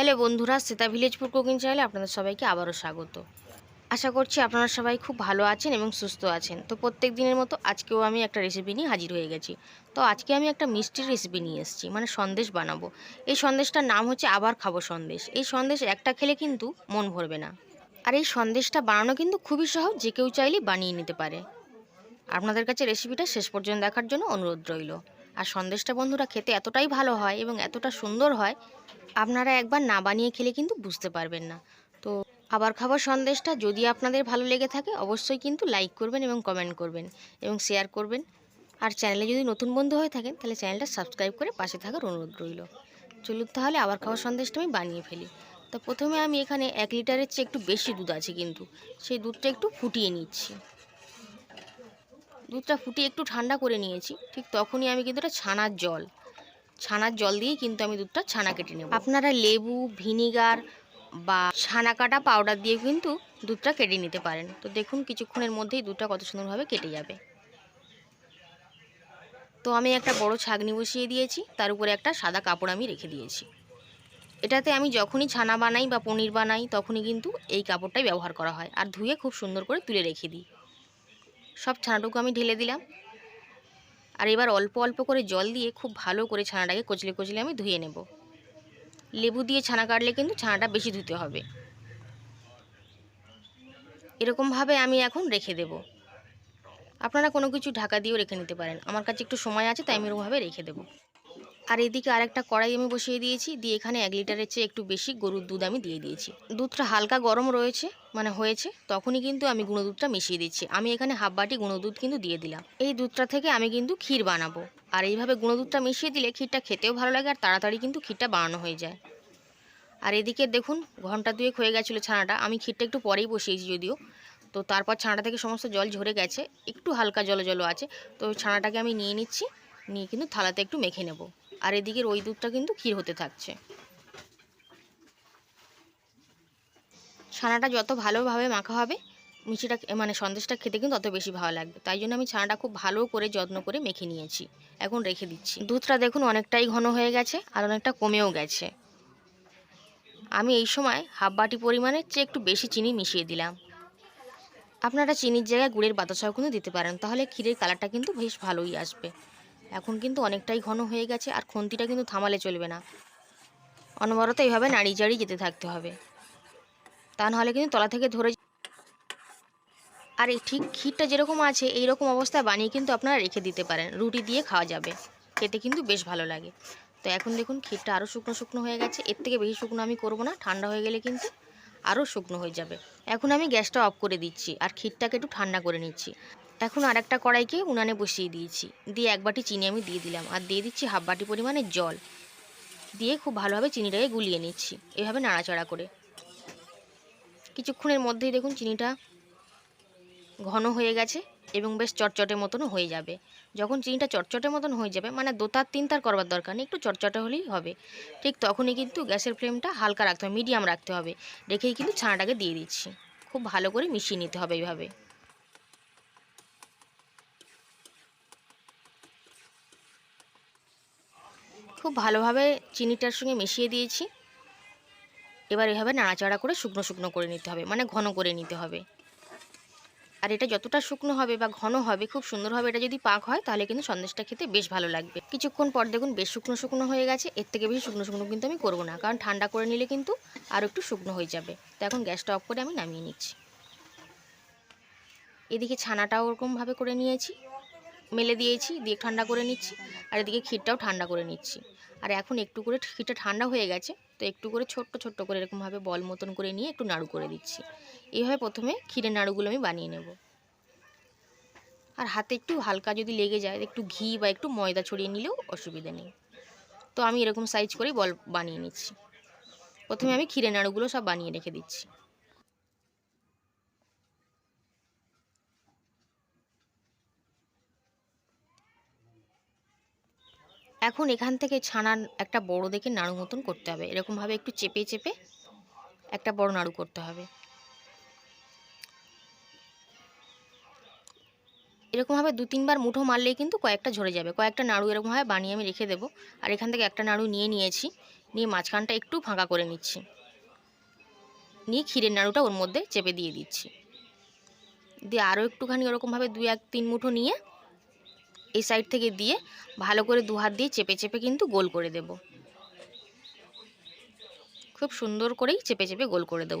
Hello বন্ধুরা, Sita ভিলেজপুর cooking চ্যানেলে আপনাদের সবাইকে আবারও স্বাগত। আশা করছি আপনারা সবাই খুব ভালো আছেন এবং সুস্থ আছেন। তো প্রত্যেক দিনের মতো আজকেও আমি একটা রেসিপি নিয়ে হাজির হয়ে গেছি। তো আজকে আমি একটা মিষ্টির রেসিপি নিয়ে এসেছি মানে সন্দেশ বানাবো। এই সন্দেশটার নাম হচ্ছে আবার খাব সন্দেশ। এই সন্দেশ একটা খেলে কিন্তু মন ভরবে না। আর এই সন্দেশটা বানানো কিন্তু খুবই সহজ, যে কেউ চাইলে বানিয়ে নিতে পারে। আপনাদের কাছে রেসিপিটা শেষ পর্যন্ত দেখার জন্য অনুরোধ রইল। আর সন্দেশটা বন্ধুরা খেতে এতটাই ভালো হয় এবং এতটা সুন্দর হয়, আপনারা একবার না বানিয়ে খেলে কিন্তু বুঝতে পারবেন না। তো আবার খাবার সন্দেশটা যদি আপনাদের ভালো লেগে থাকে, অবশ্যই কিন্তু লাইক করবেন এবং কমেন্ট করবেন এবং শেয়ার করবেন। আর চ্যানেলে যদি নতুন বন্ধু হয়ে থাকেন, তাহলে চ্যানেলটা সাবস্ক্রাইব করে পাশে থাকার অনুরোধ রইল। চলুন তাহলে আবার খাওয়ার সন্দেশটা আমি বানিয়ে ফেলি। তো প্রথমে আমি এখানে এক লিটারের চেয়ে একটু বেশি দুধ আছে কিন্তু, সেই দুধটা একটু ফুটিয়ে নিচ্ছি। দুধটা ফুটিয়ে একটু ঠান্ডা করে নিয়েছি, ঠিক তখনই আমি কিন্তু এটা ছানার জল। ছানার জল দিয়ে কিন্তু আমি দুধটা ছানা কেটে নেব। আপনারা লেবু, ভিনিগার বা ছানা কাটা পাউডার দিয়ে কিন্তু দুধটা কেটে নিতে পারেন। তো দেখুন কিছুক্ষণের মধ্যেই দুধটা কত সুন্দরভাবে কেটে যাবে। তো আমি একটা বড় ছাগনি বসিয়ে দিয়েছি, তার উপরে একটা সাদা কাপড় আমি রেখে দিয়েছি। এটাতে আমি যখনই ছানা বানাই বা পনির বানাই, তখনই কিন্তু এই কাপড়টাই ব্যবহার করা হয়। আর ধুয়ে খুব সুন্দর করে তুলে রেখে দিই। সব ছানাটুকু আমি ঢেলে দিলাম। আর এবার অল্প অল্প করে জল দিয়ে খুব ভালো করে ছানাটাকে কচলে কচলে আমি ধুয়ে নেব। লেবু দিয়ে ছানা কাটলে কিন্তু ছানাটা বেশি ধুতে হবে। এরকমভাবে আমি এখন রেখে দেব। আপনারা কোনো কিছু ঢাকা দিয়েও রেখে নিতে পারেন। আমার কাছে একটু সময় আছে, তাই আমি এরকমভাবে রেখে দেবো। আর এদিকে আরেকটা কড়াই আমি বসিয়ে দিয়েছি। দিয়ে এখানে এক লিটারের চেয়ে একটু বেশি গরুর দুধ আমি দিয়ে দিয়েছি। দুধটা হালকা গরম রয়েছে মানে হয়েছে, তখনই কিন্তু আমি গুঁড়ো দুধটা মিশিয়ে দিচ্ছি। আমি এখানে হাফ বাটি গুঁড়ো দুধ কিন্তু দিয়ে দিলাম। এই দুধটা থেকে আমি কিন্তু ক্ষীর বানাবো। আর এইভাবে গুঁড়ো দুধটা মিশিয়ে দিলে ক্ষীরটা খেতেও ভালো লাগে আর তাড়াতাড়ি কিন্তু ক্ষীরটা বানানো হয়ে যায়। আর এদিকে দেখুন, ঘণ্টা দুয়েক হয়ে গেছিল ছানাটা। আমি ক্ষীরটা একটু পরেই বসিয়েছি যদিও। তো তারপর ছানাটা থেকে সমস্ত জল ঝরে গেছে। একটু হালকা জল জল আছে। তো ছানাটাকে আমি নিয়ে নিচ্ছি, নিয়ে কিন্তু থালাতে একটু মেখে নেব। আর এদিকের ওই দুধটা কিন্তু ক্ষীর হতে থাকছে। ছানাটা যত ভালোভাবে মাখা হবে, মিষ্টিটা মানে সন্দেশটা খেতে কিন্তু তত বেশি ভালো লাগবে। তাই জন্য আমি ছানাটা খুব ভালো করে যত্ন করে মেখে নিয়েছি। এখন রেখে দিচ্ছি। দুধটা দেখুন অনেকটাই ঘন হয়ে গেছে আর অনেকটা কমেও গেছে। আমি এই সময় হাফ বাটি পরিমাণের চেয়ে একটু বেশি চিনি মিশিয়ে দিলাম। আপনারা চিনির জায়গায় গুড়ের বাতাসাও কিন্তু দিতে পারেন। তাহলে ক্ষীরের কালারটা কিন্তু বেশ ভালোই আসবে। এখন কিন্তু অনেকটাই ঘন হয়ে গেছে আর খুন্তিটা কিন্তু থামালে চলবে না। অনবরত এইভাবে নাড়ি চাড়ি যেতে থাকতে হবে। তা নাহলে কিন্তু তলা থেকে ধরে আর এই ঠিক ক্ষীরটা যেরকম আছে এই রকম অবস্থায় বানিয়ে কিন্তু আপনারা রেখে দিতে পারেন। রুটি দিয়ে খাওয়া যাবে। খেতে কিন্তু বেশ ভালো লাগে। তো এখন দেখুন ক্ষীরটা আরও শুকনো শুকনো হয়ে গেছে। এর থেকে বেশি শুকনো আমি করব না, ঠান্ডা হয়ে গেলে কিন্তু আরও শুকনো হয়ে যাবে। এখন আমি গ্যাসটা অফ করে দিচ্ছি আর ক্ষীরটাকে একটু ঠান্ডা করে নিচ্ছি। এখন আরেকটা কড়াইকে উনানে বসিয়ে দিয়েছি। দিয়ে এক বাটি চিনি আমি দিয়ে দিলাম। আর দিয়ে দিচ্ছি হাফ বাটি পরিমাণে জল। দিয়ে খুব ভালোভাবে চিনিটাকে গুলিয়ে নিচ্ছি, এভাবে নাড়াচাড়া করে। কিছুক্ষণের মধ্যেই দেখুন চিনিটা ঘন হয়ে গেছে এবং বেশ চটচটে মতনও হয়ে যাবে। যখন চিনিটা চটচটে মতন হয়ে যাবে মানে দোতার তিনতার করবার দরকার নেই, একটু চটচটে হলেই হবে। ঠিক তখনই কিন্তু গ্যাসের ফ্লেমটা হালকা রাখতে হবে, মিডিয়াম রাখতে হবে। রেখেই কিন্তু ছানাটাকে দিয়ে দিচ্ছি। খুব ভালো করে মিশিয়ে নিতে হবে এইভাবে। খুব ভালোভাবে চিনিটার সঙ্গে মিশিয়ে দিয়েছি। এবার এভাবে নাড়াচাড়া করে শুকনো শুকনো করে নিতে হবে মানে ঘন করে নিতে হবে। আর এটা যতটা শুকনো হবে বা ঘন হবে, খুব সুন্দরভাবে এটা যদি পাক হয়, তাহলে কিন্তু সন্দেশটা খেতে বেশ ভালো লাগবে। কিছুক্ষণ পর দেখুন বেশ শুকনো শুকনো হয়ে গেছে, এর থেকে বেশি শুকনো শুকনো কিন্তু আমি করব না, কারণ ঠান্ডা করে নিলে কিন্তু আরও একটু শুকনো হয়ে যাবে। তো এখন গ্যাসটা অফ করে আমি নামিয়ে নিচ্ছি। এদিকে ছানাটাও ওরকমভাবে করে নিয়েছি, মেলে দিয়েছি, দিয়ে ঠান্ডা করে নিচ্ছি, আর এদিকে ক্ষীরটাও ঠান্ডা করে নিচ্ছি। আর এখন একটু করে ক্ষীরটা ঠান্ডা হয়ে গেছে, তো একটু করে ছোট্ট ছোট্ট করে এরকমভাবে বল মতন করে নিয়ে একটু নাড়ু করে দিচ্ছি। এইভাবে প্রথমে ক্ষীরের নাড়ুগুলো আমি বানিয়ে নেব। আর হাতে একটু হালকা যদি লেগে যায়, একটু ঘি বা একটু ময়দা ছড়িয়ে নিলেও অসুবিধা নেই। তো আমি এরকম সাইজ করেই বল বানিয়ে নিচ্ছি। প্রথমে আমি ক্ষীরের নাড়ুগুলো সব বানিয়ে রেখে দিচ্ছি। এখন এখান থেকে ছানার একটা বড় দেখে নাড়ু মতন করতে হবে। এরকমভাবে একটু চেপে চেপে একটা বড় নাড়ু করতে হবে। এরকমভাবে দু, তিনবার মুঠো মারলেই কিন্তু কয়েকটা ঝরে যাবে। কয়েকটা নাড়ু এরকমভাবে বানিয়ে আমি রেখে দেবো। আর এখান থেকে একটা নাড়ু নিয়ে নিয়েছি। নিয়ে মাঝখানটা একটু ফাঁকা করে নিচ্ছি। নিয়ে ক্ষীরের নাড়ুটা ওর মধ্যে চেপে দিয়ে দিচ্ছি। দিয়ে আরও একটুখানি ওরকমভাবে দু এক, তিন মুঠো নিয়ে এই সাইড থেকে দিয়ে ভালো করে দু হাত দিয়ে চেপে চেপে কিন্তু গোল করে দেব। খুব সুন্দর করেই চেপে চেপে গোল করে দেব।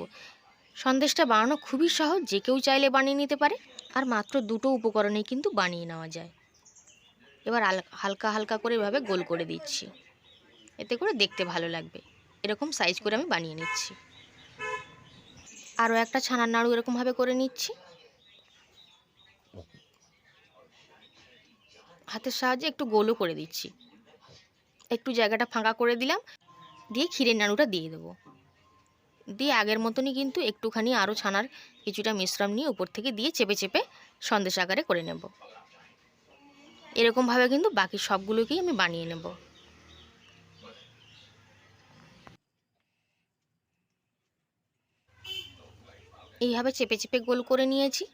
সন্দেশটা বানানো খুবই সহজ, যে কেউ চাইলে বানিয়ে নিতে পারে। আর মাত্র দুটো উপকরণেই কিন্তু বানিয়ে নেওয়া যায়। এবার হালকা হালকা করে এভাবে গোল করে দিচ্ছি। এতে করে দেখতে ভালো লাগবে। এরকম সাইজ করে আমি বানিয়ে নিচ্ছি। আরও একটা ছানার নাড়ু এরকমভাবে করে নিচ্ছি। হাতের সাহায্যে একটু গোলও করে দিচ্ছি। একটু জায়গাটা ফাঁকা করে দিলাম, দিয়ে ক্ষীরের নাড়ুটা দিয়ে দেবো। দিয়ে আগের মতনই কিন্তু একটুখানি আরও ছানার কিছুটা মিশ্রণ নিয়ে উপর থেকে দিয়ে চেপে চেপে সন্দেশ আকারে করে নেব। এরকমভাবে কিন্তু বাকি সবগুলোকেই আমি বানিয়ে নেব। এইভাবে চেপে চেপে গোল করে নিয়েছি।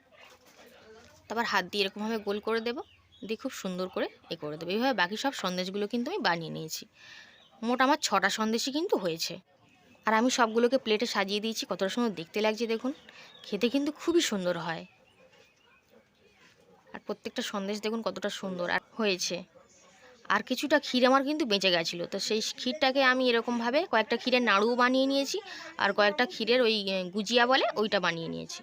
তারপর হাত দিয়ে এরকমভাবে গোল করে দেব। দিয়ে খুব সুন্দর করে এ করে দেবো। এইভাবে বাকি সব সন্দেশগুলো কিন্তু আমি বানিয়ে নিয়েছি। মোট আমার ছটা সন্দেশই কিন্তু হয়েছে। আর আমি সবগুলোকে প্লেটে সাজিয়ে দিয়েছি। কতটা সুন্দর দেখতে লাগছে দেখুন। খেতে কিন্তু খুবই সুন্দর হয়। আর প্রত্যেকটা সন্দেশ দেখুন কতটা সুন্দর আর হয়েছে। আর কিছুটা ক্ষীর আমার কিন্তু বেঁচে গেছিল। তো সেই ক্ষীরটাকে আমি এরকমভাবে কয়েকটা ক্ষীরের নাড়ুও বানিয়ে নিয়েছি। আর কয়েকটা ক্ষীরের ওই গুজিয়া বলে ওইটা বানিয়ে নিয়েছি।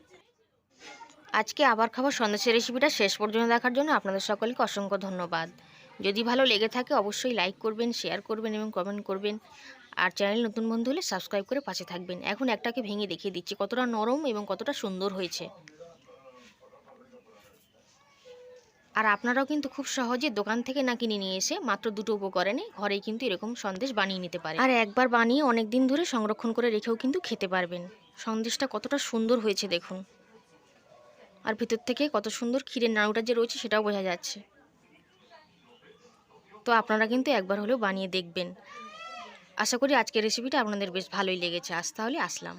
আজকে আবার খাবার সন্দেশের রেসিপিটা শেষ পর্যন্ত দেখার জন্য আপনাদের সকলকে অসংখ্য ধন্যবাদ। যদি ভালো লেগে থাকে অবশ্যই লাইক করবেন শেয়ার করবেন এবং কমেন্ট করবেন। আর চ্যানেল নতুন বন্ধু হলে সাবস্ক্রাইব করে পাশে থাকবেন। এখন একটাকে ভেঙে দেখিয়ে দিচ্ছি, কতটা নরম এবং কতটা সুন্দর হয়েছে। আর আপনারাও কিন্তু খুব সহজে দোকান থেকে না কিনে নিয়ে এসে মাত্র দুটো উপকরণে ঘরেই কিন্তু এরকম সন্দেশ বানিয়ে নিতে পারে আর একবার বানিয়ে অনেক দিন ধরে সংরক্ষণ করে রেখেও কিন্তু খেতে পারবেন। সন্দেশটা কতটা সুন্দর হয়েছে দেখুন। আর ভিতর থেকে কত সুন্দর ক্ষীরের নাড়ুটা যে রয়েছে সেটাও বোঝা যাচ্ছে। তো আপনারা কিন্তু একবার হলেও বানিয়ে দেখবেন। আশা করি আজকের রেসিপিটা আপনাদের বেশ ভালোই লেগেছে। আজ তাহলে আসলাম।